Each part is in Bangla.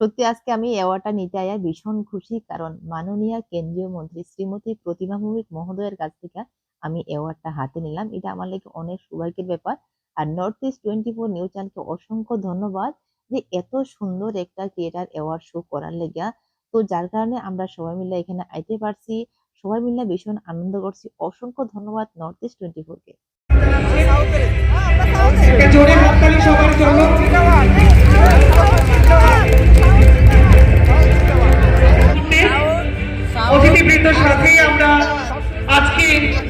সত্যি আজকে আমি অ্যাওয়ার্ডটা নিতে আয়া ভীষণ খুশি কারণ মাননীয় কেন্দ্রীয় মন্ত্রী শ্রীমতী প্রতিমা ভৌমিক মহোদয়ের কাছ থেকে আমি অ্যাওয়ার্ডটা হাতে নিলাম। এটা আমার লাগে অনেক সৌভাগ্যের ব্যাপার। আর North East twenty four news চ্যানেলকে অসংখ্য ধন্যবাদ যে এত সুন্দর একটা ক্রিয়েটার অ্যাওয়ার্ড শো করার লেগা তো যার কারণে আমরা সবাই মিলে এখানে আইতে পারছি। সবাই মিলে ভীষণ আনন্দ করছি। অসংখ্য ধন্যবাদ নর্থ ইস্ট টোয়েন্টি ফোর কে জোরে হাততালি সবার জন্য অতিথিবৃন্দর সাথে আমরা আজকে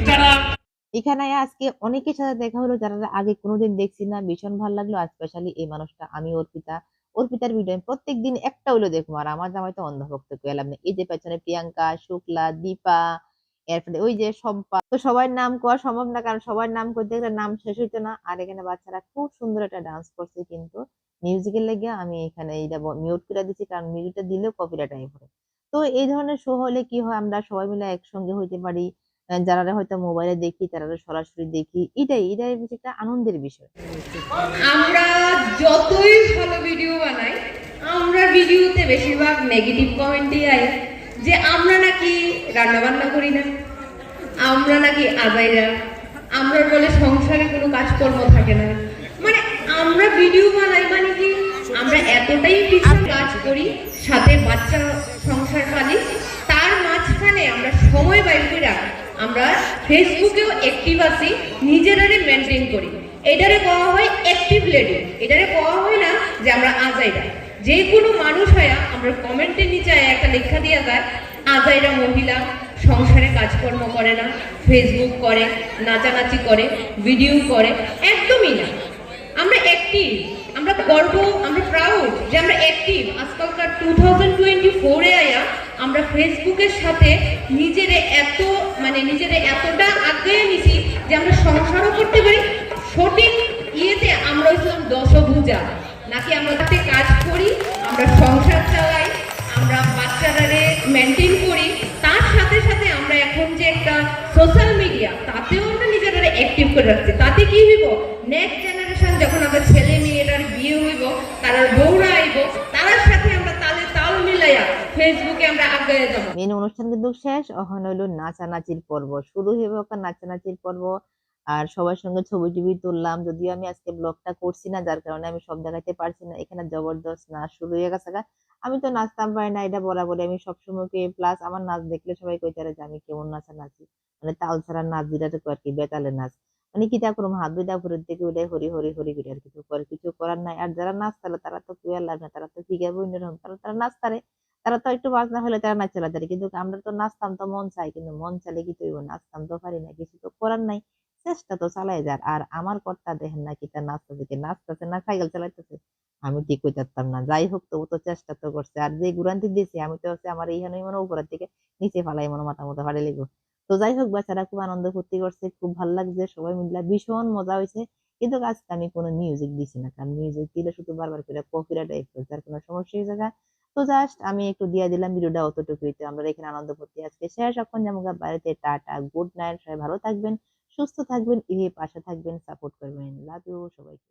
যারা এখানে আজকে অনেকের সাথে দেখা হলো যারা আগে কোনোদিন দেখছি না, ভীষণ ভালো লাগল। স্পেশালি এই মানুষটা, আমি অর্পিতা। অর্পিতার ভিডিও আমি প্রত্যেক দিন একটা হলো দেখব। আর আমার জামাই তো অন্ধভক্ত পেলাম না। এই যে পেছনে প্রিয়াঙ্কা, শুক্লা, দীপা এরপরে ওই যে সম্পা তো সবার নাম করা সম্ভব না, কারণ সবার নাম করতে গেলে নাম শেষ হইতো না। আর এখানে বাচ্চারা খুব সুন্দর একটা ডান্স করছে কিন্তু। মিউজিকের লেগে আমি এখানে এইটা মিউট করে দিচ্ছি, কারণ মিউজিকটা দিলেও কপিরাইট আই পড়ে তো এই ধরনের শো হলে কি হয়? আমরা সবাই মিলে একসঙ্গে হইতে পারি। যারা হয়তো মোবাইলে দেখি তারা সরাসরি দেখি। এটাই এটাই হচ্ছে একটা আনন্দের বিষয়। আমরা যতই ভালো ভিডিও বানাই, আমরা ভিডিওতে বেশিরভাগ নেগেটিভ কমেন্টই আয় যে আমরা নাকি রান্না বান্না করি না, আমরা নাকি আজাইরা আমরা বলে সংসারে কোনো কাজকর্ম থাকে না। মানে আমরা ভিডিও বানাই মানে কি? আমরা এতটাই কিছু কাজ করি, সাথে বাচ্চা সংসার পালি, তার মাঝখানে আমরা সময় বাইর করে আমরা ফেসবুকেও অ্যাক্টিভ আছি, নিজেরারে মেনটেন করি। এটারে কওয়া হয় অ্যাক্টিভ লেডি এটারে কওয়া হয় না যে আমরা আজাইরা। যে কোনো মানুষ হয়া আমরা কমেন্টের নিচে একটা লেখা দিয়া যায়, আজাইরা মহিলা, সংসারে কাজকর্ম করে না ফেসবুক করে, নাচানাচি করে ভিডিও করে, একদমই না। আমরা অ্যাক্টিভ আমরা গর্ব আমরা প্রাউড যে আমরা অ্যাক্টিভ আজকালকার টু থাউজেন্ড টোয়েন্টি ফোরে আয়া আমরা ফেসবুকের সাথে নিজেরে এত মানে নিজেরে এতটা আগ্রহে নিছি যে আমরা সংসারও করতে পারি। সঠিক ইয়েতে আমরা হচ্ছিলাম দশভুজা। নাকি আমরা তাতে কাজ করি, আমরা সংসার চালাই, আমরা বাচ্চারারে মেনটেন করি। তার সাথে সাথে আমরা এখন যে একটা সোশ্যাল মিডিয়া তাতেও আমরা নিজেরা অ্যাক্টিভ করে রাখছি। তাতে কি হইব? নেক্সট জেনারেশন যখন আমরা ছেলে মেয়েরার বিয়ে হইব তারা বউরা আইব তার সাথে আমরা তালে তাল মিলাইয়া ফেসবুকে আমরা আগে যাব। মেন অনুষ্ঠান কিন্তু শেষ এখন হইল নাচানাচির পর্ব। শুরু হইব নাচানাচির পর্ব। আর সবার সঙ্গে ছবি টবি তুললাম, যদিও আমি আজকে ব্লগটা করছি না, যার কারণে আমি সব দেখাতে পারছি না। এখানে জবরদস্ত নাচ শুরু হয়ে গেছে। আমি তো নাচতাম পারি না, এটা বরাবরই। আমি সবসময় প্লাস আমার নাচ দেখলে সবাই কইতারে যে আমি কেমন নাচা নাচি মানে তাল ছাড়া নাচ, যেটা আর কি বেতালে নাচ। মানে কি তা করব, হাত দুইটা উপরের দিকে উঠে হরি হরি হরি করে আর কিছু করে কিছু করার নাই। আর যারা নাচ তালে তারা তো কুয়ার লাগে তারা তো শিখাবো অন্যরকম তারা তারা নাচ তারে, তারা তো একটু বাজনা হলে তারা নাচ চালাতে কিন্তু আমরা তো নাচতাম তো মন চাই কিন্তু মন চালে কি তৈব? নাচতাম তো পারি না, কিছু তো করার নাই। চেষ্টা তো চালাই যার, আর আমার কর্তা দেখেন না কি তার নাচতেছে নাচতেছে না সাইকেল চালাইতেছে, আমি ঠিক যাতাম না। যাই হোক, তবু তো চেষ্টা তো করছে। আর যে গুরান্তি দিয়েছি আমি তো হচ্ছে আমার এইখানে মনে উপরের দিকে নিচে ফালাই মনে মাথা মতো ফাড়ে লিখব তো যাই হোক, বাচ্চারা খুব আনন্দ ফুর্তি করছে, খুব ভালো লাগছে, সবাই মিলে ভীষণ মজা হয়েছে। কিন্তু আজকে আমি কোনো মিউজিক দিছি না, কারণ মিউজিক দিলে শুধু বারবার করে কপিরাইট টাইপ যার কোনো সমস্যা হয়ে যায় তো জাস্ট আমি একটু দিয়ে দিলাম ভিডিওটা অতটুকুই। তো আমরা এখানে আনন্দ ফুর্তি আজকে শেষ। এখন যেমন বাড়িতে। টাটা গুড নাইট সবাই ভালো থাকবেন, সুস্থ থাকবেন এভাবে পাশে থাকবেন সাপোর্ট করবেন। লাভ ইউ সবাইকে।